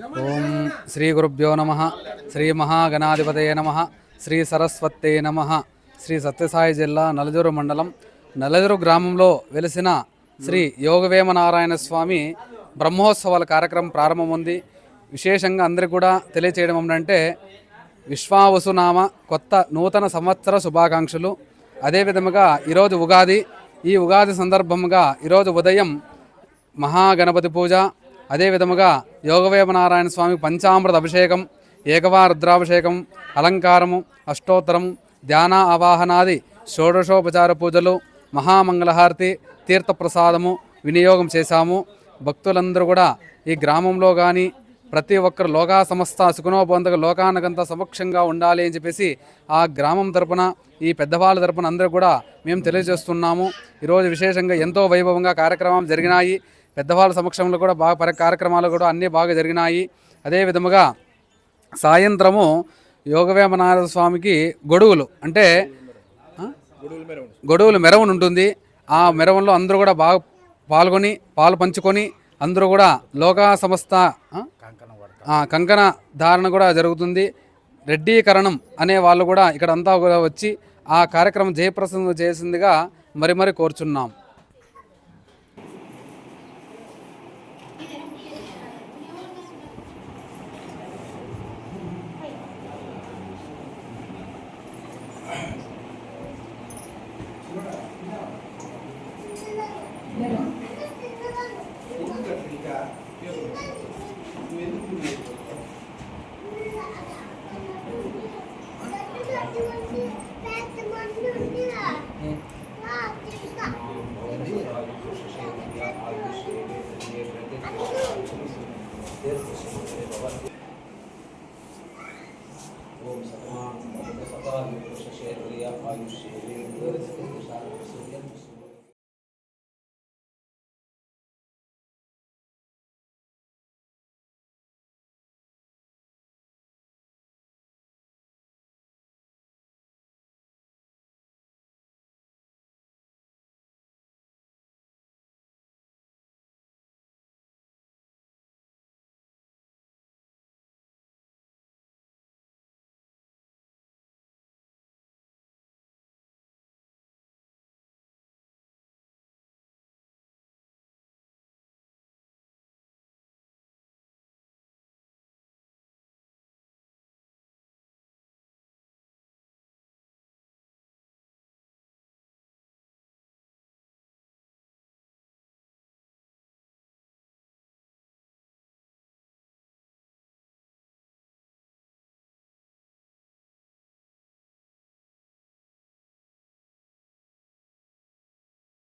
ఓం శ్రీ గురుభ్యో నమ. శ్రీ మహాగణాధిపతయ నమ. శ్రీ సరస్వతే నమ. శ్రీ సత్యసాయి జిల్లా నలజూరు మండలం నలజూరు గ్రామంలో వెలిసిన శ్రీ యోగవేమ నారాయణ స్వామి బ్రహ్మోత్సవాల కార్యక్రమం ప్రారంభం ఉంది విశేషంగా అందరికి కూడా తెలియచేయడం ఏంటంటే విశ్వావసునామ కొత్త నూతన సంవత్సర శుభాకాంక్షలు. అదేవిధముగా ఈరోజు ఉగాది. ఈ ఉగాది సందర్భంగా ఈరోజు ఉదయం మహాగణపతి పూజ అదే విధముగా యోగవేమనారాయణ స్వామి పంచామృత అభిషేకం ఏకవా రుద్రాభిషేకం అలంకారము అష్టోత్తరం ధ్యాన ఆవాహనాది షోడశోపచార పూజలు మహామంగళహారతి తీర్థప్రసాదము వినియోగం చేశాము. భక్తులందరూ కూడా ఈ గ్రామంలో కానీ ప్రతి ఒక్కరు లోకా సమస్త సుఖనోబంధక లోకానకంతా సమక్షంగా ఉండాలి అని చెప్పేసి ఆ గ్రామం తరపున ఈ పెద్దవాళ్ళ తరపున అందరూ కూడా మేము తెలియజేస్తున్నాము. ఈరోజు విశేషంగా ఎంతో వైభవంగా కార్యక్రమం జరిగినాయి. పెద్దవాళ్ళ సమక్షంలో కూడా బాగా పరి కార్యక్రమాలు కూడా అన్నీ బాగా జరిగినాయి. అదే విధముగా సాయంత్రము యోగవేమనాథ స్వామికి గొడుగులు అంటే గొడుగులు మెరవన్ ఉంటుంది. ఆ మెరవన్లో అందరూ కూడా బాగా పాల్గొని పాలు పంచుకొని అందరూ కూడా లోకా సంస్థ కంకణ ధారణ కూడా జరుగుతుంది. రెడ్డీకరణం అనే వాళ్ళు కూడా ఇక్కడ అంతా కూడా వచ్చి ఆ కార్యక్రమం జయప్రసంగం చేసిందిగా మరి మరి కోరుచున్నాం. Gracias. Gloria, e Señor, Gloria, Espíritu Santo, Señor,